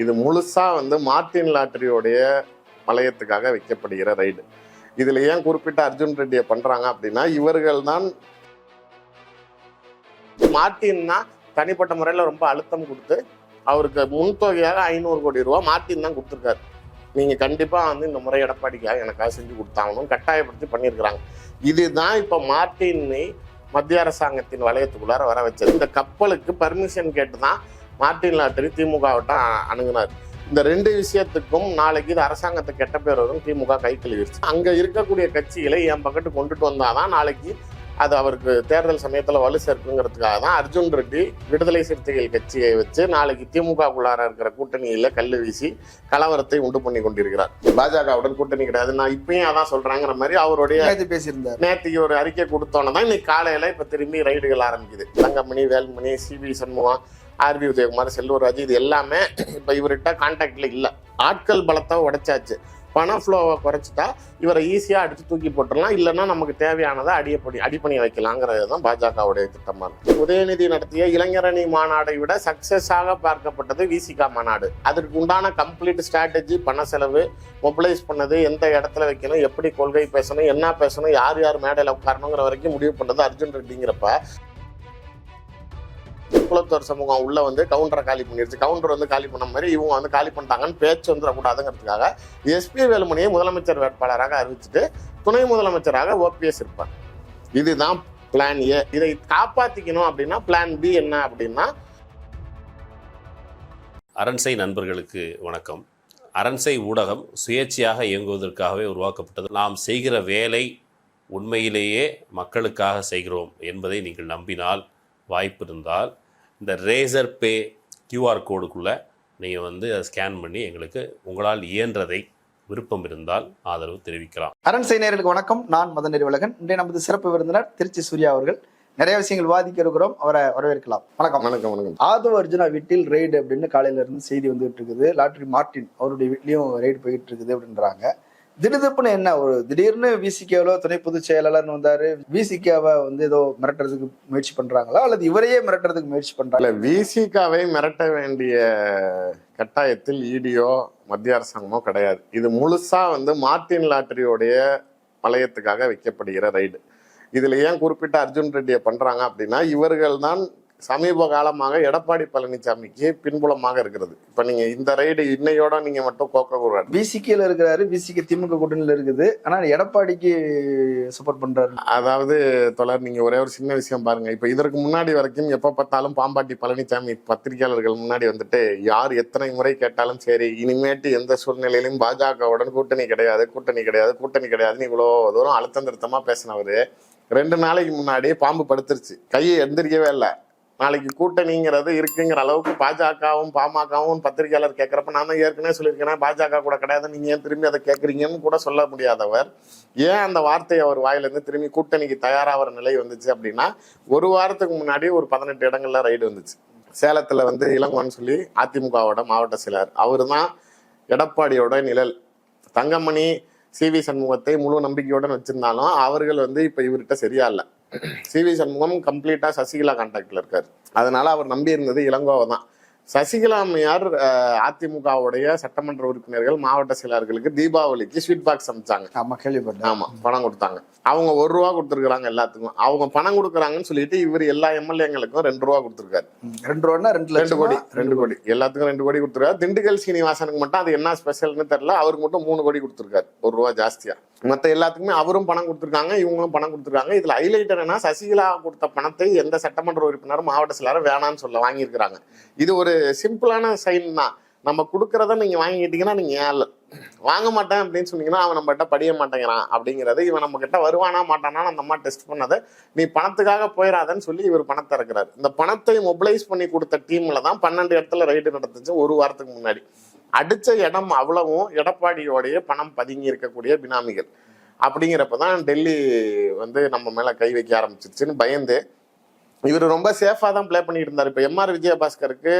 இது முழுசா வந்து மார்டின் லாட்டரியோடைய வளையத்துக்காக வைக்கப்படுகிற ரைடு. இதுல ஏன் குறிப்பிட்ட அர்ஜுன் ரெட்டியை பண்றாங்க அப்படின்னா இவர்கள் தான் மார்டின்னா தனிப்பட்ட முறையில் ரொம்ப அழுத்தம் கொடுத்து அவருக்கு முன்தொகையாக ஐநூறு கோடி ரூபா மார்டின் தான் கொடுத்துருக்காரு. நீங்கள் கண்டிப்பாக வந்து இந்த முறை எடப்பாடிக்காக எனக்காக செஞ்சு கொடுத்தாங்கன்னு கட்டாயப்படுத்தி பண்ணியிருக்கிறாங்க. இதுதான் இப்போ மார்டினை மத்திய அரசாங்கத்தின் வளையத்துக்குள்ளார வர வச்சது. இந்த கப்பலுக்கு பர்மிஷன் கேட்டு தான் மார்டின் லாட்டரி திமுகவிட்ட அணுகுனார். இந்த ரெண்டு விஷயத்துக்கும் நாளைக்கு இது அரசாங்கத்தை கெட்ட பேர் வரும். திமுக கை கழுவிடுச்சு அங்க இருக்கக்கூடிய கட்சிகளை என் பக்கத்து கொண்டுட்டு வந்தாதான் நாளைக்கு அது அவருக்கு தேர்தல் சமயத்துல வலு சேர்க்குங்கிறதுக்காக தான் அர்ஜுன் ரெட்டி விடுதலை சிறுத்தைகள் கட்சியை வச்சு நாளைக்கு திமுகக்குள்ளார இருக்கிற கூட்டணியில கல்லு வீசி கலவரத்தை உண்டு பண்ணி கொண்டிருக்கிறார். பாஜகவுடன் கூட்டணி கிடையாது. நான் இப்பயும் அதான் சொல்றாங்கிற மாதிரி அவருடைய பேசியிருந்தார். நேற்றுக்கு ஒரு அறிக்கை கொடுத்தோன்னே தான் இன்னைக்கு காலையில இப்ப திரும்பி ரைடுகள் ஆரம்பிக்குது. Thangamani Velumani C V Shanmugam R B Udhayakumar Selvaraj இது எல்லாமே இப்போ இவர்கிட்ட கான்டாக்டில் இல்லை. ஆட்கள் பலத்தை உடைச்சாச்சு. பண ஃப்ளோவை குறைச்சிட்டா இவரை ஈஸியாக அடித்து தூக்கி போட்டுடலாம். இல்லைன்னா நமக்கு தேவையானதை அடியப்படி அடிப்பணி வைக்கலாங்கிறது தான் பாஜகவுடைய திட்டமாக இருக்கு உதயநிதி நடத்திய இளைஞரணி மாநாடை விட சக்ஸஸாக பார்க்கப்பட்டது விசிகா மாநாடு. அதற்கு உண்டான கம்ப்ளீட் ஸ்ட்ராட்டஜி பண செலவு மொபிலைஸ் பண்ணது எந்த இடத்துல வைக்கணும் எப்படி கொள்கை பேசணும் என்ன பேசணும் யார் யார் மேடையில் உட்காரணுங்கிற வரைக்கும் முடிவு பண்ணது அர்ஜுன் ரெட்டிங்கிறப்ப குலத்தோர் சமூகம் உள்ள வந்து கவுண்டரை காலி பண்ணிருச்சு. கவுண்டர் வந்து காலி பண்ண மாதிரி இவங்க வந்து காலி பண்ணிட்டாங்கன்னு பேச்சு வந்துடக்கூடாதுங்கிறதுக்காக எஸ்பி வேலுமணியை முதலமைச்சர் வேட்பாளராக அறிவிச்சுட்டு துணை முதலமைச்சராக ஓபிஎஸ் இருப்பார். இதுதான் பிளான் ஏ இதை காப்பாற்றிக்கணும் அப்படின்னா பிளான் பி என்ன அப்படின்னா அரண்சை நண்பர்களுக்கு வணக்கம். அரண்சை ஊடகம் சுயேட்சையாக இயங்குவதற்காகவே உருவாக்கப்பட்டது. நாம் செய்கிற வேலை உண்மையிலேயே மக்களுக்காக செய்கிறோம் என்பதை நீங்கள் நம்பினால் வாய்ப்பு இருந்தால் இந்த ரேசர் பே கியூஆர் கோடுக்குள்ளே நீங்கள் வந்து அதை ஸ்கேன் பண்ணி எங்களுக்கு உங்களால் இயன்றதை விருப்பம் இருந்தால் ஆதரவு தெரிவிக்கலாம். அரண்சை நேயர்களுக்கு வணக்கம். நான் மதன் நெறிவழகன். இன்றைய நமது சிறப்பு விருந்தினர் திருச்சி சூர்யா அவர்கள். நிறைய விஷயங்கள் வாதிக்க இருக்கிறோம். அவரை வரவேற்கலாம். வணக்கம். வணக்கம் வணக்கம். ஆதவ அர்ஜுனா வீட்டில் ரெய்டு அப்படின்னு காலையில இருந்து செய்தி வந்துட்டு இருக்குது. லாட்ரி மார்டின் அவருடைய வீட்லயும் ரெய்டு போயிட்டு இருக்குது அப்படின்றாங்க. திடுதிப்புன்னு என்ன ஒரு திடீர்னு விசிகேவில் துணை பொதுச் செயலாளர்னு வந்தாரு விசிகேவை வந்து ஏதோ மிரட்டுறதுக்கு முயற்சி பண்றாங்களா? அல்லது இவரையே மிரட்டுறதுக்கு முயற்சி இல்ல பண்றாங்க விசிகாவை மிரட்ட வேண்டிய கட்டாயத்தில் இடியோ மத்திய அரசாங்கமோ கிடையாது. இது முழுசா வந்து மார்டின் லாட்டரியோடைய வளையத்துக்காக வைக்கப்படுகிற ரைடு. இதுல ஏன் குறிப்பிட்ட அர்ஜுன் ரெட்டியை பண்றாங்க அப்படின்னா இவர்கள் தான் சமீப காலமாக எடப்பாடி பழனிசாமிக்கு பின்புலமாக இருக்கிறது. இப்ப நீங்க இந்த ரைடு இன்னையோட நீங்க மட்டும் கோக்க கூடாது. விசிகேல இருக்கிறாரு விசிகே திமுக கூட்டணியில இருக்குது. ஆனா எடப்பாடிக்கு சப்போர்ட் பண்றாரு. அதாவது தொடர் நீங்க ஒரே ஒரு சின்ன விஷயம் பாருங்க. இப்ப இதற்கு முன்னாடி வரைக்கும் எப்ப பார்த்தாலும் பாம்பாட்டி பழனிசாமி பத்திரிகையாளர்கள் முன்னாடி வந்துட்டு யார் எத்தனை முறை கேட்டாலும் சரி இனிமேட்டு எந்த சூழ்நிலையிலும் பாஜகவுடன் கூட்டணி கிடையாது கூட்டணி கிடையாது கூட்டணி கிடையாதுன்னு இவ்வளோ தூரம் அழுத்தம் திருத்தமா பேசினவரு. ரெண்டு நாளைக்கு முன்னாடி பாம்பு படுத்துருச்சு. கையை எந்திரிக்கவே இல்லை. நாளைக்கு கூட்டணிங்கிறது இருக்குங்கிற அளவுக்கு பாஜகவும் பாமகவும் பத்திரிகையாளர் கேட்குறப்ப நான் தான் ஏற்கனவே சொல்லியிருக்கேன் பாஜக கூட கிடையாது நீங்கள் ஏன் திரும்பி அதை கேட்குறீங்கன்னு கூட சொல்ல முடியாதவர். ஏன் அந்த வார்த்தையை அவர் வாயிலேருந்து திரும்பி கூட்டணிக்கு தயாராகிற நிலை வந்துச்சு அப்படின்னா ஒரு வாரத்துக்கு முன்னாடி ஒரு பதினெட்டு இடங்கள்ல ரைடு வந்துச்சு. சேலத்தில் வந்து இளங்கோன்னு சொல்லி அதிமுகவோட மாவட்ட செயலர். அவர் தான் எடப்பாடியோட நிழல். தங்கமணி சி வி சண்முகத்தை முழு நம்பிக்கையுடன் வச்சிருந்தாலும் அவர்கள் வந்து இப்போ இவர்கிட்ட சரியா இல்லை. சி வி சண்முகம் கம்ப்ளீட்டா சசிகலா கான்டாக்ட்ல இருக்காரு. அதனால அவர் நம்பி இருந்தது இளங்கோவை தான். சசிகலா அம்மையார் அதிமுகவுடைய சட்டமன்ற உறுப்பினர்கள் மாவட்ட செயலாளர்களுக்கு தீபாவளிக்கு ஸ்வீட் பாக்ஸ் அமைச்சாங்க ஆமா கேள்விப்பட்டேன். ஆமா பணம் கொடுத்தாங்க. அவங்க ஒரு ரூபா கொடுத்துருக்காங்க எல்லாத்துக்கும். அவங்க பணம் கொடுக்குறாங்கன்னு சொல்லிட்டு இவர் எல்லா எம்எல்ஏங்களுக்கும் ரெண்டு ரூபா கொடுத்துருக்காரு. ரெண்டு ரூபான்னா ரெண்டு ரெண்டு கோடி ரெண்டு கோடி. எல்லாத்துக்கும் ரெண்டு கோடி கொடுத்துருக்காரு. திண்டுக்கல் சீனிவாசனுக்கு மட்டும் அது என்ன ஸ்பெஷல்னு தெரியல. அவருக்கு மட்டும் மூணு கோடி கொடுத்துருக்காரு. ஒரு ரூபா ஜாஸ்தியா. மத்த எல்லாத்துக்குமே அவரும் பணம் கொடுத்துருக்காங்க இவங்களும் பணம் கொடுத்துருக்காங்க. இதுல ஹைலைட்டர் என்ன சசிகலா கொடுத்த பணத்தை எந்த சட்டமன்ற உறுப்பினரும் மாவட்ட செயலாளரும் வேணாம்னு சொல்ல வாங்கியிருக்கிறாங்க. இது ஒரு சிம்பிளான சைன் தான். நம்ம கொடுக்கறத நீங்க வாங்கிக்கிட்டீங்கன்னா நீங்க ஏன் வாங்க மாட்டேன் அப்படின்னு சொன்னீங்கன்னா அவன் நம்மகிட்ட படிய மாட்டேங்கிறான் அப்படிங்கிறது இவன் நம்ம கிட்ட வருவானா மாட்டானா அந்த அம்மா டெஸ்ட் பண்ணது நீ பணத்துக்காக போயிடாதன்னு சொல்லி இவர் பணத்தை இருக்கிறார் இந்த பணத்தை மொபிலைஸ் பண்ணி கொடுத்த டீம்ல தான் பன்னெண்டு இடத்துல ரைடு நடந்துச்சு ஒரு வாரத்துக்கு முன்னாடி. அடிச்ச இடம் அவ்வளவும் எடப்பாடியோடைய பணம் பதுங்கி இருக்கக்கூடிய பினாமிகள். அப்படிங்கிறப்ப தான் டெல்லி வந்து நம்ம மேலே கை வைக்க ஆரம்பிச்சிருச்சுன்னு பயந்து இவர் ரொம்ப சேஃபா தான் ப்ளே பண்ணிட்டு இருந்தார். இப்போ எம்ஆர் விஜயபாஸ்கருக்கு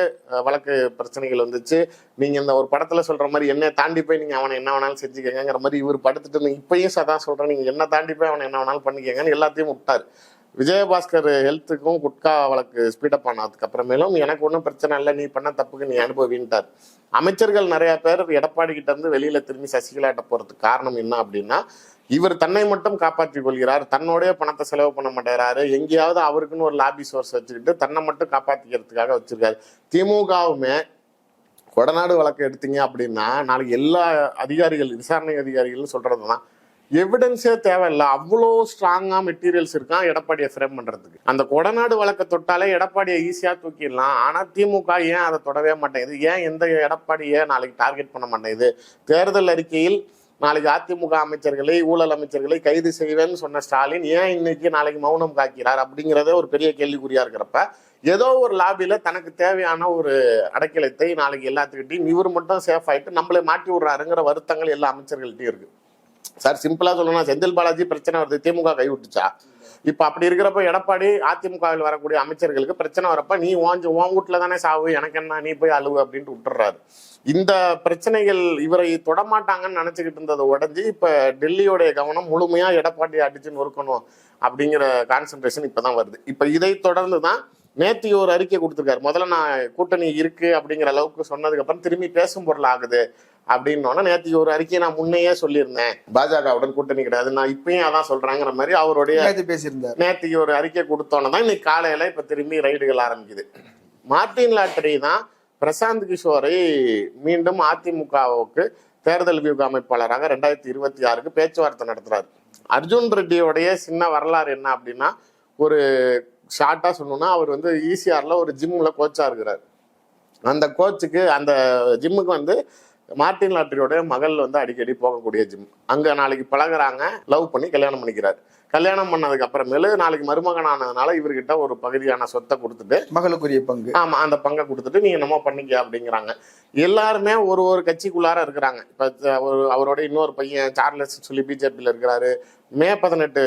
வழக்கு பிரச்சனைகள் வந்துச்சு. நீங்க இந்த ஒரு படத்துல சொல்ற மாதிரி என்ன தாண்டி போய் நீங்க அவனை என்ன வேணாலும் செஞ்சுக்கங்கிற மாதிரி இவர் படுத்துட்டு இருந்தீங்க இப்பயும் அதான் சொல்கிறேன் நீங்க என்ன தாண்டி போய் அவனை என்ன வேணாலும் பண்ணிக்கங்கன்னு எல்லாத்தையும் விட்டாரு. விஜயபாஸ்கர் ஹெல்த்துக்கும் குட்கா வழக்கு ஸ்பீடப் ஆனதுக்கு அப்புறமேலும் எனக்கு ஒன்றும் பிரச்சனை இல்லை நீ பண்ண தப்புக்கு நீ அனுபவின்ட்டார். அமைச்சர்கள் நிறைய பேர் எடப்பாடி கிட்ட இருந்து வெளியில திரும்பி சசிகலாட்ட போறதுக்கு காரணம் என்ன அப்படின்னா இவர் தன்னை மட்டும் காப்பாற்றிக் கொள்கிறார் தன்னோடைய பணத்தை செலவு பண்ண மாட்டேறாரு எங்கேயாவது அவருக்குன்னு ஒரு லாபி சோர்ஸ் வச்சுக்கிட்டு தன்னை மட்டும் காப்பாற்றிக்கிறதுக்காக வச்சிருக்காரு. திமுகவுமே கொடநாடு வழக்கு எடுத்தீங்க அப்படின்னா நாளைக்கு எல்லா அதிகாரிகள் விசாரணை அதிகாரிகள்னு சொல்றது தான் எவிடன்ஸே தேவையில்லை. அவ்வளோ ஸ்ட்ராங்கா மெட்டீரியல்ஸ் இருக்கான் எடப்பாடியை ஃப்ரேம் பண்றதுக்கு. அந்த கொடநாடு வழக்கை தொட்டாலே எடப்பாடியை ஈஸியா தூக்கிடலாம். ஆனா திமுக ஏன் அதை தொடவே மாட்டேங்குது ஏன் எந்த எடப்பாடியை நாளைக்கு டார்கெட் பண்ண மாட்டேங்குது தேர்தல் அறிக்கையில் நாளைக்கு அதிமுக அமைச்சர்களை ஊழல் அமைச்சர்களை கைது செய்வேன்னு சொன்ன ஸ்டாலின் ஏன் இன்னைக்கு நாளைக்கு மௌனம் காக்கிறார் அப்படிங்கிறதே ஒரு பெரிய கேள்விக்குறியா இருக்கிறப்ப ஏதோ ஒரு லாபியில தனக்கு தேவையான ஒரு அடைக்கலத்தை நாளைக்கு எல்லாத்துக்கிட்டையும் இவர் மட்டும் சேஃப் ஆயிட்டு நம்மளை மாட்டி விடுறாருங்கிற வருத்தங்கள் எல்லா அமைச்சர்கள்ட்டையும் இருக்கு. சார் சிம்பிளா சொல்லணும்னா செந்தில் பாலாஜி பிரச்சனை வருது திமுக கை விட்டுச்சா? இப்ப அப்படி இருக்கிறப்ப எடப்பாடி அதிமுகவில் வரக்கூடிய அமைச்சர்களுக்கு பிரச்சனை வரப்ப நீ வாஞ்சு உன் வீட்டில் தானே சாவு எனக்கு என்ன நீ போய் அழுவு அப்படின்ட்டு விட்டுறாரு இந்த பிரச்சனைகள் இவரை தொடமாட்டாங்கன்னு நினச்சிக்கிட்டு இருந்ததை உடஞ்சி இப்ப டெல்லியோடைய கவனம் முழுமையா எடப்பாடி அடிச்சு நொறுக்கணும் அப்படிங்கிற கான்சென்ட்ரேஷன் இப்பதான் வருது. இப்ப இதை தொடர்ந்து தான் நேத்தி ஒரு அறிக்கை கொடுத்துருக்காரு. முதல்ல நான் கூட்டணி இருக்கு அப்படிங்கிற அளவுக்கு சொன்னதுக்கு அப்புறம் திரும்பி பேசும் பொருள் ஆகுது. அப்படின்னோன்னா நேத்தி ஒரு அறிக்கையை நான் முன்னையே சொல்லியிருந்தேன். பாஜகவுடன் கூட்டணி கிடையாது. நான் இப்பயும் அதான் சொல்றாங்கிற மாதிரி அவருடைய பேசியிருந்தார். நேத்திக்கு ஒரு அறிக்கை கொடுத்தோன்னே தான் இன்னைக்கு காலையில இப்ப திரும்பி ரைடுகள் ஆரம்பிக்குது. மார்டின் லாட்டரி தான் பிரசாந்த் கிஷோரை மீண்டும் அதிமுகவுக்கு தேர்தல் வியூக அமைப்பாளராக ரெண்டாயிரத்தி இருபத்தி ஆறுக்கு பேச்சுவார்த்தை நடத்துறாரு. அர்ஜுன் ரெட்டியோடைய சின்ன வரலாறு என்ன அப்படின்னா ஒரு ஷார்ட்டா சொல்லணும்னா அவர் வந்து ஈசிஆர்ல ஒரு ஜிம்ல கோச்சா இருக்கிறார். அந்த கோச்சுக்கு அந்த ஜிம்முக்கு வந்து மார்டின் லாட்டரியோட மகள் வந்து அடிக்கடி போகக்கூடிய ஜிம். அங்க நாளைக்கு பழகுறாங்க லவ் பண்ணி கல்யாணம் பண்ணிக்கிறார். கல்யாணம் பண்ணதுக்கு அப்புறமேலு நாளைக்கு மருமகன் ஆனதுனால இவர்கிட்ட ஒரு பகுதியான சொத்தை கொடுத்துட்டு மகளுக்குரிய பங்கு. ஆமா அந்த பங்கை கொடுத்துட்டு நீங்க என்னமோ பண்ணிக்க அப்படிங்கிறாங்க. எல்லாருமே ஒரு ஒரு கட்சிக்குள்ளார இருக்கிறாங்க. இப்ப ஒரு அவரோட இன்னொரு பையன் சார்லஸ் சொல்லி பிஜேபியில் இருக்கிறாரு. மே பதினெட்டு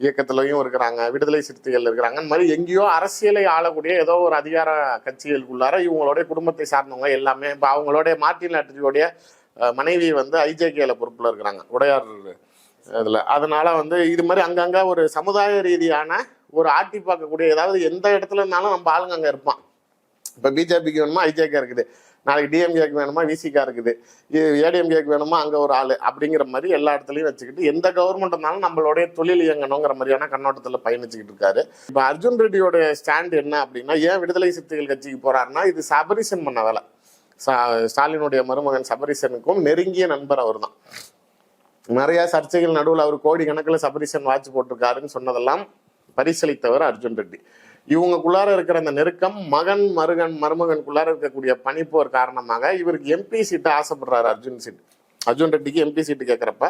இயக்கத்திலையும் இருக்கிறாங்க விடுதலை சிறுத்தைகள் இருக்கிறாங்க. இந்த மாதிரி எங்கேயோ அரசியலை ஆளக்கூடிய ஏதோ ஒரு அதிகார கட்சிகளுக்குள்ளார இவங்களுடைய குடும்பத்தை சார்ந்தவங்க எல்லாமே இப்போ அவங்களுடைய மார்டின் லாட்டரியோடைய அஹ், மனைவி வந்து ஐஜேகேல பொறுப்புல இருக்கிறாங்க உடையார் இதில். அதனால வந்து இது மாதிரி அங்கங்க ஒரு சமுதாய ரீதியான ஒரு ஆட்டி பார்க்கக்கூடிய ஏதாவது எந்த இடத்துல இருந்தாலும் நம்ம ஆளுங்க அங்க இருப்பான். இப்ப பிஜேபிக்கு வேணுமா? ஐஜேகே இருக்குது. நாளைக்கு டிஎம்கேக்கு வேணுமா? விசிகா இருக்குது. ஏடிஎம்கேக்கு வேணுமா? அங்க ஒரு ஆளு. அப்படிங்கிற மாதிரி எல்லா இடத்துலயும் வச்சுக்கிட்டு எந்த கவர்மெண்ட் இருந்தாலும் நம்மளுடைய தொழில் இயங்கணுங்கிற மாதிரியான கண்ணோட்டத்துல பயணிச்சுக்கிட்டு இருக்காரு. இப்ப அர்ஜுன் ரெட்டியோட ஸ்டாண்ட் என்ன அப்படின்னா ஏன் விடுதலை சிறுத்தைகள் கட்சிக்கு போறாருன்னா இது சபரிசன் பண்ண வேலை. சா- ஸ்டாலினுடைய மருமகன் சபரிசனுக்கும் நெருங்கிய நண்பர் அவர்தான். நிறைய சர்ச்சைகள் நடுவில் அவர் கோடி கணக்கில் சபரிசன் வாட்ச் போட்டிருக்காருன்னு சொன்னதெல்லாம் பரிசளித்தவர் அர்ஜுன் ரெட்டி. இவங்களுக்குள்ளார இருக்கிற அந்த நெருக்கம் மகன் மருகன் மருமகனுக்குள்ளார இருக்கக்கூடிய பனிப்போர் காரணமாக இவருக்கு எம்பி சீட்டு ஆசைப்படுறாரு அர்ஜுன் சீட் அர்ஜுன் ரெட்டிக்கு எம்பி சீட்டு கேட்குறப்ப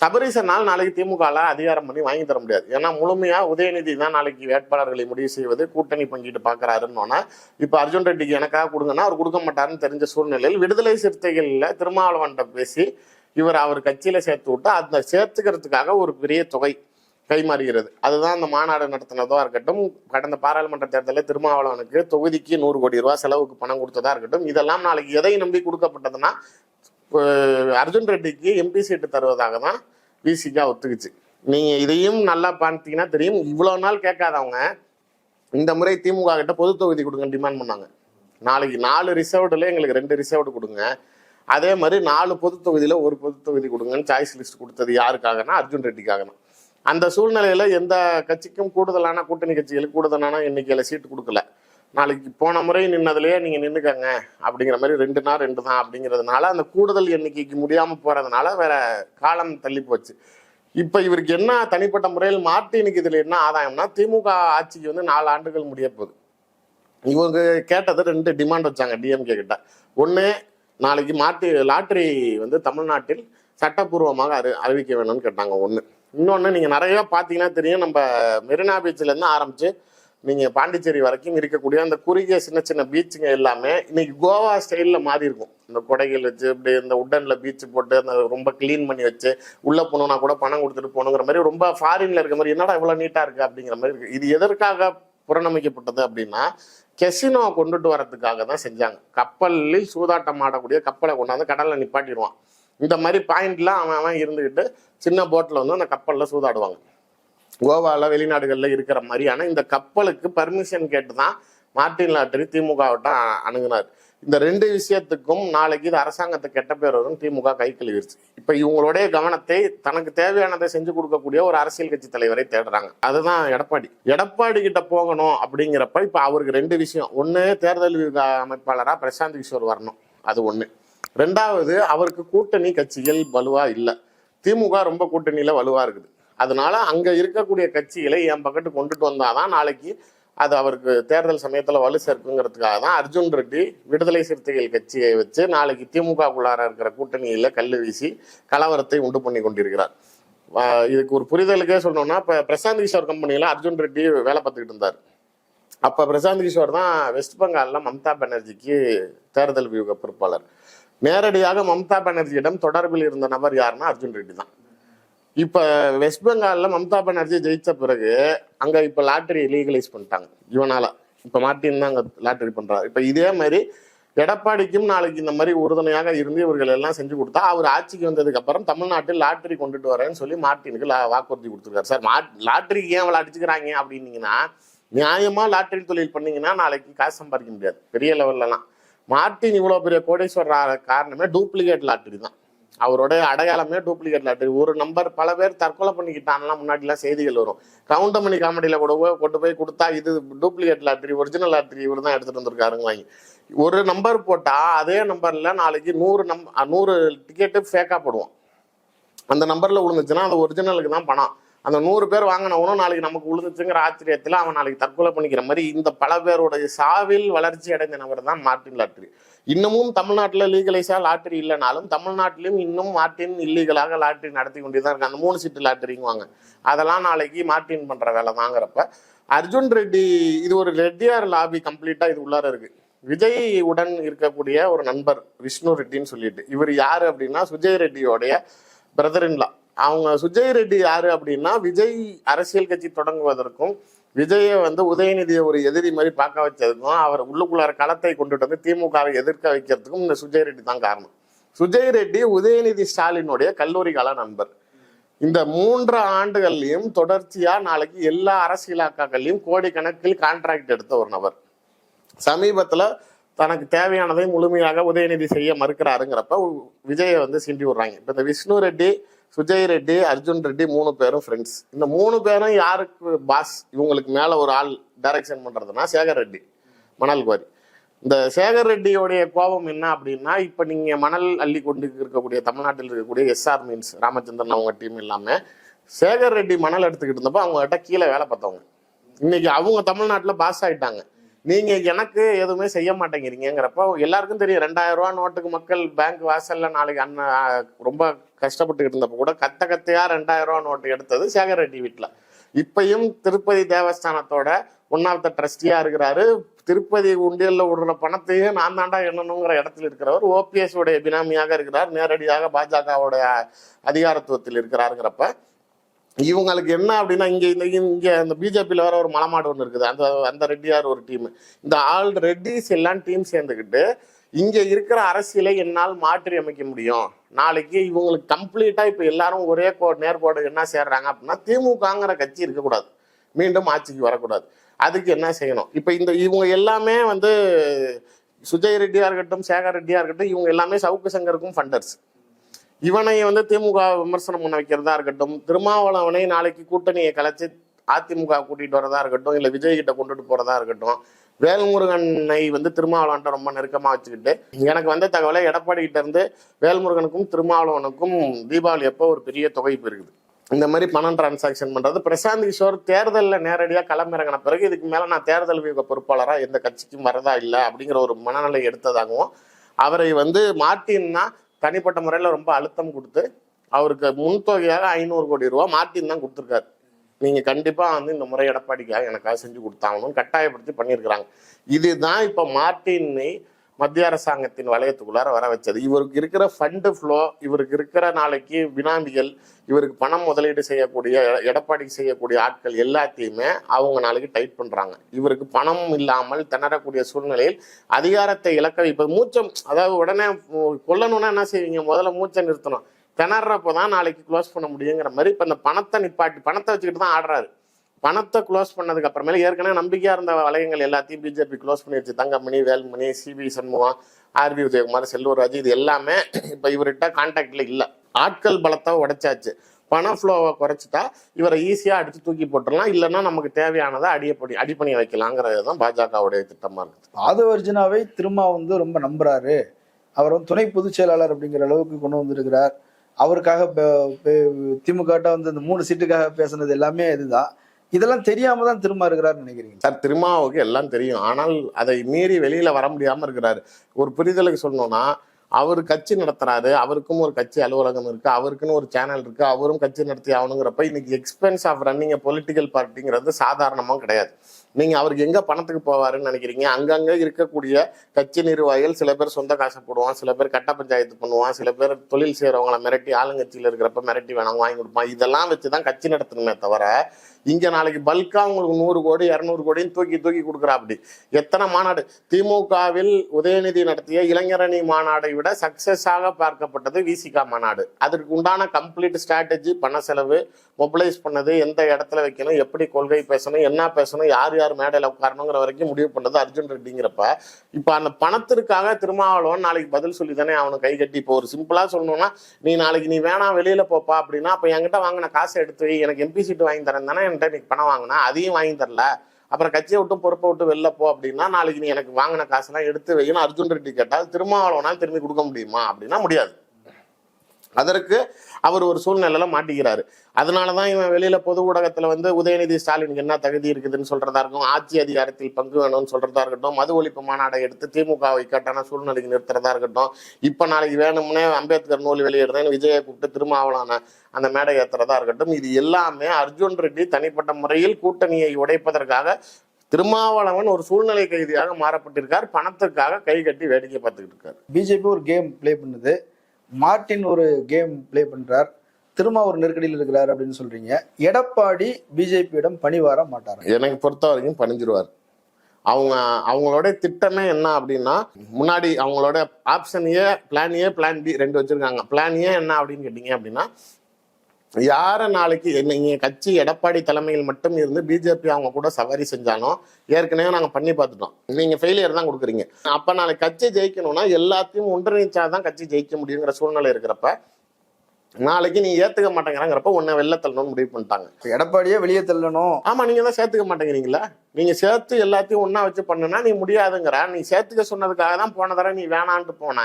சபரிசனால் நாளைக்கு திமுகவில் அதிகாரம் பண்ணி வாங்கி தர முடியாது. ஏன்னா முழுமையாக உதயநிதி தான் நாளைக்கு வேட்பாளர்களை முடிவு செய்வது கூட்டணி பங்கிட்டு பார்க்குறாருன்னொன்னா இப்போ அர்ஜுன் ரெட்டிக்கு எனக்காக கொடுங்கன்னா அவர் கொடுக்க மாட்டாருன்னு தெரிஞ்ச சூழ்நிலையில் விடுதலை சிறுத்தைகளில் திருமாவளவன்ட்ட பேசி இவர் அவர் கட்சியில் சேர்த்து விட்டு அந்த சேர்த்துக்கிறதுக்காக ஒரு பெரிய தொகை கைமாறுகிறது. அதுதான் அந்த மாநாடு நடத்தினதாக இருக்கட்டும் கடந்த பாராளுமன்ற தேர்தலில் திருமாவளவனுக்கு தொகுதிக்கு நூறு கோடி ரூபா செலவுக்கு பணம் கொடுத்ததா இருக்கட்டும் இதெல்லாம் நாளைக்கு எதை நம்பி கொடுக்கப்பட்டதுன்னா அர்ஜுன் ரெட்டிக்கு எம்பி சீட்டு தருவதாக தான் விசிகா ஒத்துக்குச்சு. நீங்கள் இதையும் நல்லா பார்த்தீங்கன்னா தெரியும். இவ்வளோ நாள் கேட்காதவங்க இந்த முறை திமுக கிட்ட பொது தொகுதி கொடுங்க டிமாண்ட் பண்ணாங்க. நாளைக்கு நாலு ரிசர்வ்டில் எங்களுக்கு ரெண்டு ரிசர்வ்டு கொடுங்க. அதே மாதிரி நாலு பொது தொகுதியில் ஒரு பொது தொகுதி கொடுங்கன்னு சாய்ஸ் லிஸ்ட் கொடுத்தது யாருக்காகனா அர்ஜுன் ரெட்டிக்காக தான் அந்த சூழ்நிலையில எந்த கட்சிக்கும் கூடுதலான கூட்டணி கட்சிகளுக்கு கூடுதலான எண்ணிக்கையில சீட்டு கொடுக்கல. நாளைக்கு போன முறை நின்னதுலயே நீங்க நின்றுக்கங்க அப்படிங்கிற மாதிரி ரெண்டு நாள் ரெண்டு தான் அப்படிங்கிறதுனால அந்த கூடுதல் எண்ணிக்கைக்கு முடியாம போறதுனால வேற காலம் தள்ளி போச்சு. இப்ப இவருக்கு என்ன தனிப்பட்ட முறையில் மார்டினுக்கு இதுல என்ன ஆதாயம்னா திமுக ஆட்சிக்கு வந்து நாலு ஆண்டுகள் முடிய போகுது. இவங்க கேட்டது ரெண்டு டிமாண்ட் வச்சாங்க டிஎம்கே கிட்ட. ஒண்ணு நாளைக்கு மாட்டு லாட்டரி வந்து தமிழ்நாட்டில் சட்டப்பூர்வமாக அறி அறிவிக்க வேணும்னு கேட்டாங்க. ஒன்று இன்னொன்று நீங்கள் நிறைய பார்த்தீங்கன்னா தெரியும் நம்ம மெரினா பீச்சிலேருந்து ஆரம்பித்து நீங்கள் பாண்டிச்சேரி வரைக்கும் இருக்கக்கூடிய அந்த குறுகிய சின்ன சின்ன பீச்சுங்க எல்லாமே இன்னைக்கு கோவா ஸ்டைலில் மாறி இருக்கும். இந்த கொடைகள் வச்சு இப்படி இந்த உட்டனில் பீச் போட்டு அந்த ரொம்ப க்ளீன் பண்ணி வச்சு உள்ளே போகணும்னா கூட பணம் கொடுத்துட்டு போகணுங்கிற மாதிரி ரொம்ப ஃபாரினில் இருக்க மாதிரி என்னடா இவ்வளோ நீட்டாக இருக்குது அப்படிங்கிற மாதிரி இருக்குது இது எதற்காக புறநமைக்கப்பட்டது அப்படின்னா கெசினோ கொண்டுட்டு வரதுக்காக தான் செஞ்சாங்க. கப்பலில் சூதாட்டம் ஆடக்கூடிய கப்பலை கொண்டாந்து கடலில் நிப்பாட்டிடுவான். இந்த மாதிரி பாயிண்ட்லாம் அவன் அவன் இருந்துக்கிட்டு சின்ன போட்டில் வந்து அந்த கப்பலில் சூதாடுவாங்க. கோவாவில் வெளிநாடுகளில் இருக்கிற மாதிரியான இந்த கப்பலுக்கு பர்மிஷன் கேட்டு தான் மார்டின் லாட்டரி திமுகவிட்ட அணுகுனார். இந்த ரெண்டு விஷயத்துக்கும் நாளைக்கு இது அரசாங்கத்தை கெட்ட பேர் வரும் திமுக கை கழுவிருச்சு. இப்போ இவங்களுடைய கவனத்தை தனக்கு தேவையானதை செஞ்சு கொடுக்கக்கூடிய ஒரு அரசியல் கட்சி தலைவரை தேடுறாங்க. அதுதான் எடப்பாடி. எடப்பாடி கிட்ட போகணும் அப்படிங்கிறப்ப இப்போ அவருக்கு ரெண்டு விஷயம். ஒன்று தேர்தல் அமைப்பாளராக பிரசாந்த் கிஷோர் வரணும். அது ஒன்று ரெண்டாவது அவருக்கு கூட்டணி கட்சிகள் வலுவா இல்லை. திமுக ரொம்ப கூட்டணியில வலுவா இருக்குது. அதனால அங்க இருக்கக்கூடிய கட்சிகளை என் பக்கத்து கொண்டுட்டு வந்தாதான் நாளைக்கு அது அவருக்கு தேர்தல் சமயத்துல வலு சேர்க்குங்கிறதுக்காக தான் அர்ஜுன் ரெட்டி விடுதலை சிறுத்தைகள் கட்சியை வச்சு நாளைக்கு திமுகக்குள்ளார இருக்கிற கூட்டணியில கல்லு வீசி கலவரத்தை உண்டு பண்ணி கொண்டிருக்கிறார். இதுக்கு ஒரு புரிதலுக்கே சொல்லணும்னா இப்ப பிரசாந்த் கிஷோர் கம்பெனியில அர்ஜுன் ரெட்டி வேலை பார்த்துக்கிட்டு இருந்தார். அப்ப பிரசாந்த் கிஷோர் தான் வெஸ்ட் பெங்கால்ல மம்தா பானர்ஜிக்கு தேர்தல் வியூக பொறுப்பாளர். நேரடியாக மம்தா பானர்ஜியிடம் தொடர்பில் இருந்த நபர் யாருன்னா அர்ஜுன் ரெட்டி தான். இப்போ வெஸ்ட் பெங்காலில் மம்தா பானர்ஜி ஜெயித்த பிறகு அங்கே இப்போ லாட்டரி லீகலைஸ் பண்ணிட்டாங்க. இவனால். இப்போ மார்ட்டின் தான் அங்கே லாட்டரி பண்ணுறாரு இப்போ இதே மாதிரி எடப்பாடிக்கும் நாளைக்கு இந்த மாதிரி உறுதுணையாக இருந்து இவர்கள் எல்லாம் செஞ்சு கொடுத்தா அவர் ஆட்சிக்கு வந்ததுக்கு அப்புறம் தமிழ்நாட்டில் லாட்டரி கொண்டுட்டு வரேன்னு சொல்லி மார்ட்டினுக்கு லா- வாக்குறுதி கொடுத்துருக்காரு. சார் மா லாட்டரிக்கு ஏன் அவளை அடிச்சுக்கிறாங்க அப்படின்னீங்கன்னா நியாயமாக லாட்டரி தொழில் பண்ணீங்கன்னா நாளைக்கு காசு சம்பாதிக்க முடியாது. பெரிய லெவல்லலாம் மார்ட்டின் இவ்வளோ பெரிய கோடீஸ்வரர் ஆக காரணமே டூப்ளிகேட் லாட்டரி தான். அவருடைய அடையாளமே டூப்ளிகேட் லாட்டரி. ஒரு நம்பர் பல பேர் தற்கொலை பண்ணிக்கிட்டாங்கலாம் முன்னாடிலாம் செய்திகள் வரும். கவுண்டமணி காமெடியில் கூட போய் கொண்டு போய் கொடுத்தா இது டூப்ளிகேட் லாட்டரி ஒரிஜினல் லாட்டரி இவர் தான் எடுத்துகிட்டு வந்திருக்காருங்க வாங்கி. ஒரு நம்பர் போட்டால் அதே நம்பரில் நாளைக்கு நூறு நம் நூறு டிக்கெட்டு ஃபேக்காக போடுவோம் அந்த நம்பரில் விழுந்துச்சுன்னா அந்த ஒரிஜினலுக்கு தான் பணம். அந்த நூறு பேர் வாங்கினவனும் நாளைக்கு நமக்கு விழுந்துச்சுங்கிற ஆச்சரியத்தில் அவன் நாளைக்கு தற்கொலை பண்ணிக்கிற மாதிரி இந்த பல பேருடைய சாவில் வளர்ச்சி அடைந்த நபர் தான் மார்ட்டின் லாட்டரி. இன்னமும் தமிழ்நாட்டில் லீகலைஸாக லாட்டரி இல்லைனாலும் தமிழ்நாட்டிலும் இன்னும் மார்ட்டின் இல்லீகலாக லாட்டரி நடத்தி கொண்டே தான் இருக்கு அந்த மூணு சீட்டு லாட்டரிங்குவாங்க. அதெல்லாம் நாளைக்கு மார்ட்டின் பண்ணுற வேலை தாங்கிறப்ப அர்ஜுன் ரெட்டி இது ஒரு ரெட்டியார் லாபி கம்ப்ளீட்டாக இது உள்ளார இருக்கு. விஜய் உடன் இருக்கக்கூடிய ஒரு நண்பர் விஷ்ணு ரெட்டின்னு சொல்லிட்டு. இவர் யார் அப்படின்னா சுஜய் ரெட்டியோடைய பிரதர் இன்லா அவங்க சுஜய் ரெட்டி யாரு அப்படின்னா விஜய் அரசியல் கட்சி தொடங்குவதற்கும் விஜயை வந்து உதயநிதியை ஒரு எதிரி மாதிரி பார்க்க வச்சதுக்கும் அவர் உள்ளுக்குள்ளார களத்தை கொண்டுட்டு வந்து திமுகவை எதிர்க்க வைக்கிறதுக்கும் இந்த சுஜய் ரெட்டி தான் காரணம். சுஜய் ரெட்டி உதயநிதி ஸ்டாலினுடைய கல்லூரி கால நண்பர். இந்த மூன்று ஆண்டுகள்லையும் தொடர்ச்சியா நாளைக்கு எல்லா அரசியலாக்காக்கள்லயும் கோடிக்கணக்கில் கான்ட்ராக்ட் எடுத்த ஒரு நபர். சமீபத்துல தனக்கு தேவையானதை முழுமையாக உதயநிதி செய்ய மறுக்கிறாருங்கிறப்ப விஜயை வந்து சிண்டி விடுறாங்க. இப்ப இந்த விஷ்ணு ரெட்டி சுஜய் ரெட்டி அர்ஜுன் ரெட்டி மூணு பேரும் ஃப்ரெண்ட்ஸ் இந்த மூணு பேரும் யாருக்கு பாஸ் இவங்களுக்கு மேலே ஒரு ஆள் டைரக்ஷன் பண்ணுறதுனா சேகர் ரெட்டி மணல் குவாரி. இந்த சேகர் ரெட்டியோடைய கோபம் என்ன அப்படின்னா இப்போ நீங்கள் மணல் அள்ளி கொண்டு இருக்கக்கூடிய தமிழ்நாட்டில் இருக்கக்கூடிய எஸ்ஆர் மீன்ஸ் ராமச்சந்திரன் அவங்க டீம் இல்லாமல் சேகர் ரெட்டி மணல் எடுத்துக்கிட்டு இருந்தப்போ அவங்ககிட்ட கீழே வேலை பார்த்தவங்க. இன்னைக்கு அவங்க தமிழ்நாட்டில் பாஸ் ஆகிட்டாங்க நீங்கள் எனக்கு எதுவுமே செய்ய மாட்டேங்கிறீங்கிறப்ப எல்லாருக்கும் தெரியும் ரெண்டாயிரம் ரூபா நோட்டுக்கு மக்கள் பேங்க் வாசலில் நாளைக்கு அண்ணன் ரொம்ப கஷ்டப்பட்டுக்கிட்டு இருந்தப்ப கூட கத்த கத்தையா ரெண்டாயிரம் ரூபா நோட்டு எடுத்தது சேகர் ரெட்டி வீட்டில் இப்பையும் திருப்பதி தேவஸ்தானத்தோட ஒன் ஆஃப் த ட்ரஸ்டியா இருக்கிறாரு. திருப்பதி உண்டியல்ல விடுற பணத்தையும் நான் தாண்டா எண்ணணுங்கிற இடத்துல இருக்கிறவர். ஓபிஎஸ் உடைய பினாமியாக இருக்கிறார். நேரடியாக பாஜகவுடைய அதிகாரத்துவத்தில் இருக்கிறாருங்கிறப்ப இவங்களுக்கு என்ன அப்படின்னா இங்கே இந்த இங்கே இந்த பிஜேபியில் வர ஒரு மலமாடு ஒன்று இருக்குது. அந்த அந்த ரெட்டியார் ஒரு டீம். இந்த ஆல் ரெட்டிஸ் எல்லாம் டீம் சேர்ந்துக்கிட்டு இங்கே இருக்கிற அரசியலை என்னால் மாற்றி அமைக்க முடியும். நாளைக்கு இவங்களுக்கு கம்ப்ளீட்டாக இப்போ எல்லாரும் ஒரே கோ நேர்கோடு என்ன சேர்றாங்க அப்படின்னா திமுகங்கிற கட்சி இருக்கக்கூடாது. மீண்டும் ஆட்சிக்கு வரக்கூடாது. அதுக்கு என்ன செய்யணும்? இப்போ இந்த இவங்க எல்லாமே வந்து சுஜய் ரெட்டியாக இருக்கட்டும் சேகர் ரெட்டியாக இருக்கட்டும் இவங்க எல்லாமே சவுக்கு சங்கருக்கும் ஃபண்டர்ஸ் இவனை வந்து திமுக விமர்சனம் பண்ண வைக்கிறதா இருக்கட்டும் திருமாவளவனை நாளைக்கு கூட்டணியை கலைச்சி அதிமுக கூட்டிகிட்டு வரதா இருக்கட்டும் இல்லை விஜய் கிட்ட கொண்டுட்டு போகிறதா இருக்கட்டும் வேல்முருகனை வந்து திருமாவளவன்ட்ட ரொம்ப நெருக்கமாக வச்சுக்கிட்டு எனக்கு வந்த தகவலை எடப்பாடி கிட்ட இருந்து வேல்முருகனுக்கும் திருமாவளவனுக்கும் தீபாவளி எப்போ ஒரு பெரிய தொகை இருக்குது இந்த மாதிரி பணம் டிரான்சாக்ஷன் பண்றது. பிரசாந்த் கிஷோர் தேர்தலில் நேரடியாக களமிறங்கின பிறகு இதுக்கு மேலே நான் தேர்தல் வியூக பொறுப்பாளராக எந்த கட்சிக்கும் வரதா இல்லை அப்படிங்கிற ஒரு மனநிலை எடுத்ததாகவும் அவரை வந்து மார்ட்டின்னா தனிப்பட்ட முறையில் ரொம்ப அழுத்தம் கொடுத்து அவருக்கு முன்தொகையாக ஐநூறு கோடி ரூபா மார்ட்டின் தான் கொடுத்துருக்காரு. நீங்க கண்டிப்பா வந்து இந்த முறை எடப்பாடிக்காக எனக்காக செஞ்சு கொடுத்தாங்கன்னு கட்டாயப்படுத்தி பண்ணியிருக்கிறாங்க. இதுதான் இப்போ மார்ட்டினை மத்திய அரசாங்கத்தின் வலயத்துக்குள்ளார வர வச்சது. இவருக்கு இருக்கிற ஃபண்டு ஃப்ளோ இவருக்கு இருக்கிற நாளைக்கு பினாமிகள் இவருக்கு பணம் முதலீடு செய்யக்கூடிய எடப்பாடிக்கு செய்யக்கூடிய ஆட்கள் எல்லாத்தையுமே அவங்க நாளைக்கு டைட் பண்றாங்க. இவருக்கு பணம் இல்லாமல் திணறக்கூடிய சூழ்நிலையில் அதிகாரத்தை இழக்க இப்போ மூச்சம் அதாவது உடனே கொல்லணும்னா என்ன செய்வீங்க? முதல்ல மூச்சை நிறுத்தணும். திணறப்போ தான் நாளைக்கு க்ளோஸ் பண்ண முடியுங்கிற மாதிரி இப்போ இந்த பணத்தை நிப்பாட்டி பணத்தை வச்சுக்கிட்டு தான் ஆடுறாரு. பணத்தை க்ளோஸ் பண்ணதுக்கு அப்புறமேல ஏற்கனவே நம்பிக்கையாக இருந்த வளையங்கள் எல்லாத்தையும் பிஜேபி க்ளோஸ் பண்ணி வச்சு Thangamani Velumani C V Shanmugam R B Udhayakumar Sellur Raju இது எல்லாமே இப்போ இவர்கிட்ட கான்டாக்டில் இல்லை. ஆட்கள் பலத்தை உடைச்சாச்சு. பண ஃப்ளோவை குறைச்சிட்டா இவரை ஈஸியாக அடித்து தூக்கி போட்டுடலாம். இல்லைன்னா நமக்கு தேவையானதை அடியப்படி அடிப்பணி வைக்கலாங்கிறது தான் பாஜகவுடைய திட்டமாக இருக்குது. ஆதவர்ஜுனாவை திரும்ப வந்து ரொம்ப நம்புறாரு. அவர் வந்து துணை பொதுச் செயலாளர் அப்படிங்கிற அளவுக்கு கொண்டு வந்திருக்கிறார். அவருக்காக திமுகட்ட வந்து இந்த மூணு சீட்டுக்காக பேசுனது எல்லாமே இதுதான். இதெல்லாம் தெரியாம தான் திரும்ப இருக்கிறாருன்னு நினைக்கிறீங்க? சார் திருமாவுக்கு எல்லாம் தெரியும். ஆனால் அதை மீறி வெளியில வர முடியாம இருக்கிறாரு. ஒரு புரிதலுக்கு சொல்லணும்னா அவர் கட்சி நடத்துறாரு. அவருக்கும் ஒரு கட்சி அலுவலகம் இருக்கு. அவருக்குன்னு ஒரு சேனல் இருக்கு. அவரும் கட்சி நடத்தி ஆகணுங்கிறப்ப இன்னைக்கு எக்ஸ்பென்ஸ் ஆஃப் ரன்னிங் பொலிட்டிக்கல் பார்ட்டிங்கிறது சாதாரணமாக கிடையாது. நீங்கள் அவருக்கு எங்கே பணத்துக்கு போவாருன்னு நினைக்கிறீங்க? அங்கங்கே இருக்கக்கூடிய கட்சி நிர்வாகிகள் சில பேர் சொந்த காசை போடுவான் சில பேர் கட்ட பஞ்சாயத்து பண்ணுவான் சில பேர் தொழில் செய்கிறவங்கள மிரட்டி ஆளுங்கட்சியில் இருக்கிறப்ப மிரட்டி வேணாம் வாங்கி கொடுப்பான். இதெல்லாம் வச்சு தான் கட்சி நடத்தணுமே தவிர இங்கே நாளைக்கு பல்காக உங்களுக்கு நூறு கோடி இரநூறு கோடின்னு தூக்கி தூக்கி கொடுக்குறா அப்படி எத்தனை மாநாடு? திமுகவில் உதயநிதி நடத்திய இளைஞரணி மாநாடை விட சக்சஸாக பார்க்கப்பட்டது விசிகா மாநாடு. அதற்கு உண்டான கம்ப்ளீட் ஸ்ட்ராட்டஜி பண செலவு மொபிலைஸ் பண்ணது எந்த இடத்துல வைக்கணும் எப்படி கொள்கை பேசணும் என்ன பேசணும் யார் யார் மேடையில் உட்காரணுங்கிற வரைக்கும் முடிவு பண்ணது அர்ஜுன் ரெட்டிங்கிறப்ப. இப்போ அந்த பணத்திற்காக திருமாவளவன் நாளைக்கு பதில் சொல்லி தானே அவனை கை கட்டி. இப்போ ஒரு சிம்பிளா சொல்லணும்னா நீ நாளைக்கு நீ வேணாம் வெளியில போப்பா அப்படின்னா அப்போ என்கிட்ட வாங்கின காசை எடுத்து வை எனக்கு எம்பி சீட்டு வாங்கி தரேன் தானே என்கிட்ட நீ பணம் வாங்கினா அதையும் வாங்கி தரல. அப்புறம் கட்சியை விட்டு பொறுப்பை விட்டு வெளில போ அப்படின்னா நாளைக்கு நீ எனக்கு வாங்கின காசெல்லாம் எடுத்து வைக்கணும் அர்ஜுன் ரெட்டி கேட்டால் திருமாவளவனால் திரும்பி கொடுக்க முடியுமா அப்படின்னா முடியாது. அதற்கு அவர் ஒரு சூழ்நிலையில மாட்டிக்கிறாரு. அதனாலதான் இவன் வெளியில பொது ஊடகத்துல வந்து உதயநிதி ஸ்டாலினுக்கு என்ன தகுதி இருக்குதுன்னு சொல்றதா இருக்கும் ஆட்சி அதிகாரத்தில் பங்கு வேணும்னு சொல்றதா இருக்கட்டும் மது ஒழிப்பு மாநாடை எடுத்து திமுகவை இக்கட்டான சூழ்நிலைக்கு நிறுத்துறதா இருக்கட்டும் இப்ப நாளைக்கு வேணும்னே அம்பேத்கர் நூல் வெளியிடுறேன்னு விஜயை கூப்பிட்டு திருமாவளான அந்த மேடை ஏத்துறதா இருக்கட்டும் இது எல்லாமே அர்ஜுன் ரெட்டி தனிப்பட்ட முறையில் கூட்டணியை உடைப்பதற்காக திருமாவளவன் ஒரு சூழ்நிலை கைதியாக மாறப்பட்டிருக்கார் பணத்துக்காக கை கட்டி வேடிக்கை பார்த்துக்கிட்டு இருக்காரு. பிஜேபி ஒரு கேம் ப்ளே பண்ணுது. மார்ட்டின் ஒரு கேம் ப்ளே பண்றார். திரும்ப ஒரு நெருக்கடியில் இருக்கிறார் அப்படின்னு சொல்றீங்க. எடப்பாடி பிஜேபியிடம் பணிவார மாட்டார்? எனக்கு பொறுத்த வரைக்கும் பணிஞ்சிருவார். அவங்க அவங்களோட திட்டமே என்ன அப்படின்னா முன்னாடி அவங்களோட option A plan A plan B ரெண்டு வச்சிருக்காங்க. பிளான் ஏ என்ன அப்படின்னு கேட்டீங்க அப்படின்னா யாரை நாளைக்கு நீங்க கட்சி எடப்பாடி தலைமையில் மட்டும் இருந்து பிஜேபி அவங்க கூட சவாரி செஞ்சாலும் ஏற்கனவே நாங்க பண்ணி பார்த்துட்டோம். நீங்க ஃபெயிலியர் தான் கொடுக்குறீங்க. அப்ப நாளைக்கு கட்சி ஜெயிக்கணும்னா எல்லாத்தையும் ஒன்றிணைச்சாதான் கட்சி ஜெயிக்க முடியுங்கிற சூழ்நிலை இருக்கிறப்ப நாளைக்கு நீ ஏத்துக்க மாட்டேங்கிறாங்கிறப்ப உன்னை வெளில தள்ளணும்னு முடிவு பண்ணிட்டாங்க. எடப்பாடியே வெளியே தள்ளணும். ஆமா நீங்க தான் சேர்த்துக்க மாட்டேங்கிறீங்களா? நீங்க சேர்த்து எல்லாத்தையும் ஒண்ணா வச்சு பண்ணுனா நீ முடியாதுங்கிற. நீ சேர்த்துக்க சொன்னதுக்காக தான் போன தடவை நீ வேணான்ட்டு போன.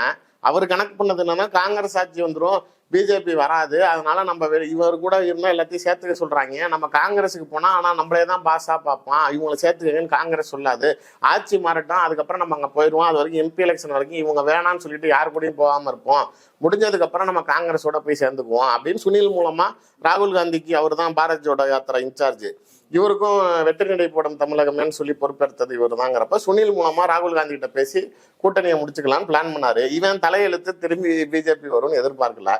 அவர் கணக்கு பண்ணது என்னன்னா காங்கிரஸ் ஆட்சி வந்துரும். பிஜேபி வராது. அதனால நம்ம இவர் கூட இருந்தால் எல்லாத்தையும் சேர்த்துக்க சொல்கிறாங்க நம்ம காங்கிரஸுக்கு போனால் ஆனால் நம்மளே தான் பாஸா பார்ப்பான். இவங்களை சேர்த்துக்கங்கன்னு காங்கிரஸ் சொல்லாது. ஆட்சி மாறட்டும் அதுக்கப்புறம் நம்ம அங்கே போயிடுவோம். அது வரைக்கும் எம்பி எலெக்ஷன் வரைக்கும் இவங்க வேணாம்னு சொல்லிட்டு யார் கூடயும் போகாமல் இருப்போம். முடிஞ்சதுக்கப்புறம் நம்ம காங்கிரஸோட போய் சேர்ந்துக்குவோம். அப்படின்னு சுனில் மூலமாக ராகுல் காந்திக்கு அவர் தான் பாரத் ஜோடோ யாத்திரா இன்சார்ஜ். இவருக்கும் வெற்றி நடை போடும் தமிழகமேன்னு சொல்லி பொறுப்பேற்றது இவர் தாங்கிறப்ப சுனில் மூலமாக ராகுல் காந்தி கிட்ட பேசி கூட்டணியை முடிச்சுக்கலாம்னு பிளான் பண்ணாரு. இவன் தலையெழுத்து திரும்பி பிஜேபி வரும்னு எதிர்பார்க்கல.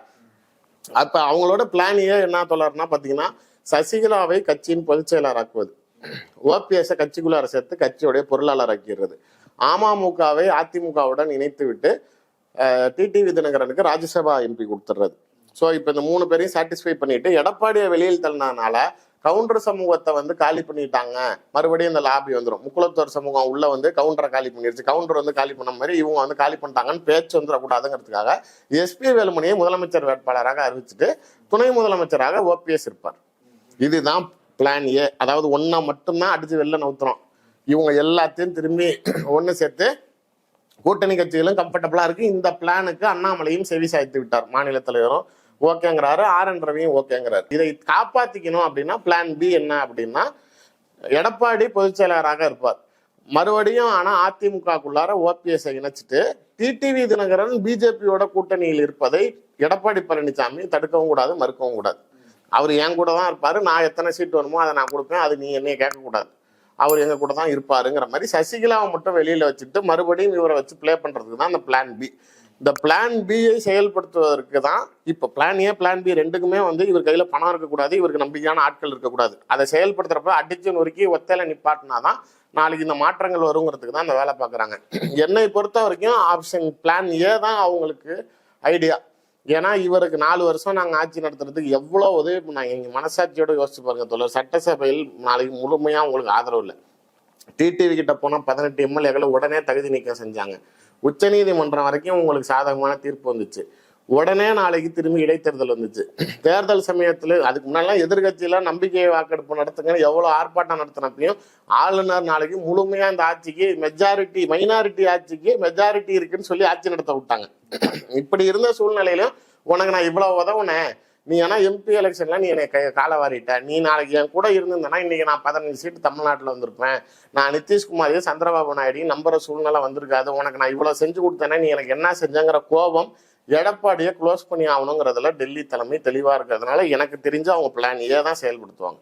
அப்ப அவங்களோட பிளானியே என்ன தொடர்னா பாத்தீங்கன்னா சசிகலாவை கட்சியின் பொதுச் செயலாளராக்குவது. ஓபிஎஸ் கட்சிக்குள்ளார சேர்த்து கட்சியுடைய பொருளாளர் ஆக்கிடுறது. அமமுகவை அதிமுகவுடன் இணைத்து விட்டு டிடிவி தினகரனுக்கு ராஜ்யசபா எம்பி கொடுத்துடுறது. ஸோ இப்போ இந்த மூணு பேரையும் சாட்டிஸ்ஃபை பண்ணிட்டு எடப்பாடியை வெளியில் தள்ளினால கவுண்டர் சமூகத்தை வந்து காலி பண்ணிட்டாங்க. மறுபடியும் இந்த லாபி வந்துடும் முக்குளத்தோர் சமூகம் உள்ள வந்து கவுண்டரை காலி பண்ணிடுச்சு கவுண்டர் வந்து காலி பண்ண மாதிரி இவங்க வந்து காலி பண்ணிட்டாங்கன்னு பேச்சு வந்துடக்கூடாதுங்கிறதுக்காக எஸ்பி வேலுமணியை முதலமைச்சர் வேட்பாளராக அறிவிச்சுட்டு துணை முதலமைச்சராக ஓபிஎஸ் இருப்பார். இதுதான் பிளான் ஏ அதாவது ஒன்னா மட்டும்தான் அடிச்சு வெளில நவுத்துறோம். இவங்க எல்லாத்தையும் திரும்பி ஒன்று சேர்த்து கூட்டணி கட்சிகளும் கம்ஃபர்டபுளாக இருக்கு. இந்த பிளானுக்கு அண்ணாமலையும் செவி சாய்த்து விட்டார் மாநில தலைவரும். ஓகேங்கிறாரு ஆர் என் ரவியும் ஓகேங்கிறாரு. இதை காப்பாத்திக்கணும் அப்படின்னா பிளான் பி என்ன அப்படின்னா எடப்பாடி பொதுச் செயலாளராக இருப்பார். மறுபடியும் ஆனா அதிமுகக்குள்ளார ஓபிஎஸ்ஐ இணைச்சிட்டு டிடிவி தினகரன் பிஜேபியோட கூட்டணியில் இருப்பதை எடப்பாடி பழனிசாமி தடுக்கவும் கூடாது மறுக்கவும் கூடாது. அவர் என் கூட தான் இருப்பார் நான் எத்தனை சீட் வருமோ அதை நான் கொடுப்பேன் அது நீ என்னைய கேட்கக்கூடாது அவர் எங்க கூட தான் இருப்பாருங்கிற மாதிரி சசிகலாவை மட்டும் வெளியில வச்சுட்டு மறுபடியும் இவரை வச்சு ப்ளே பண்றதுக்கு தான் அந்த பிளான் பி இந்த பிளான் பியை செயல்படுத்துவதற்கு தான் இப்போ பிளான் ஏ பிளான் பி ரெண்டுக்குமே வந்து இவர் கையில் பணம் இருக்கக்கூடாது இவருக்கு நம்பிக்கையான ஆட்கள் இருக்கக்கூடாது. அதை செயல்படுத்துகிறப்ப அடிச்சு நொறுக்கி ஒத்தையில நிப்பாட்டினா தான் நாளைக்கு இந்த மாற்றங்கள் வருங்கிறதுக்கு தான் இந்த வேலை பார்க்குறாங்க. என்னை பொறுத்த வரைக்கும் ஆப்ஷன் பிளான் ஏ தான் அவங்களுக்கு ஐடியா ஏன்னா இவருக்கு நாலு வருஷம் நாங்கள் ஆட்சி நடத்துறதுக்கு எவ்வளோ உதவி நான் எங்கள் மனசாட்சியோடு யோசிச்சு பாருங்க தோழர். சட்டசபையில் நாளைக்கு முழுமையாக உங்களுக்கு ஆதரவு இல்லை. டிடிவி கிட்ட போனால் பதினெட்டு எம்எல்ஏக்களை உடனே தகுதி நீக்கம் செஞ்சாங்க. உச்சநீதிமன்றம் வரைக்கும் உங்களுக்கு சாதகமான தீர்ப்பு வந்துச்சு. உடனே நாளைக்கு திரும்பி இடைத்தேர்தல் வந்துச்சு. தேர்தல் சமயத்தில் அதுக்கு முன்னாடிலாம் எதிர்கட்சியெல்லாம் நம்பிக்கை வாக்கெடுப்பு நடத்துங்கன்னு எவ்வளோ ஆர்ப்பாட்டம் நடத்தினப்பையும் ஆளுநர் நாளைக்கு முழுமையாக இந்த ஆட்சிக்கு மெஜாரிட்டி மைனாரிட்டி ஆட்சிக்கு மெஜாரிட்டி இருக்குன்னு சொல்லி ஆட்சி நடத்த விட்டாங்க. இப்படி இருந்த சூழ்நிலையிலும் உனக்கு நான் இவ்வளோ உதவுனேன். நீ ஆனா எம்பி எலெக்ஷனில் நீ என்னை கை- காலை வாரிட்ட நீ நாளைக்கு என் கூட இருந்திருந்தனா இன்றைக்கி நான் பதினஞ்சு சீட்டு தமிழ்நாட்டில் வந்திருப்பேன். நான் நிதிஷ்குமாரையும் சந்திரபாபு நாயுடையும் நம்புற சூழ்நிலை வந்திருக்காது. உனக்கு நான் இவ்வளோ செஞ்சு கொடுத்தேனே நீ எனக்கு என்ன செஞ்சங்கிற கோபம் எடப்பாடியை க்ளோஸ் பண்ணி ஆகணுங்கிறதுல டெல்லி தலைமை தெளிவாக இருக்கிறதுனால எனக்கு தெரிஞ்சு அவங்க பிளான் ஏ தான் செயல்படுத்துவாங்க.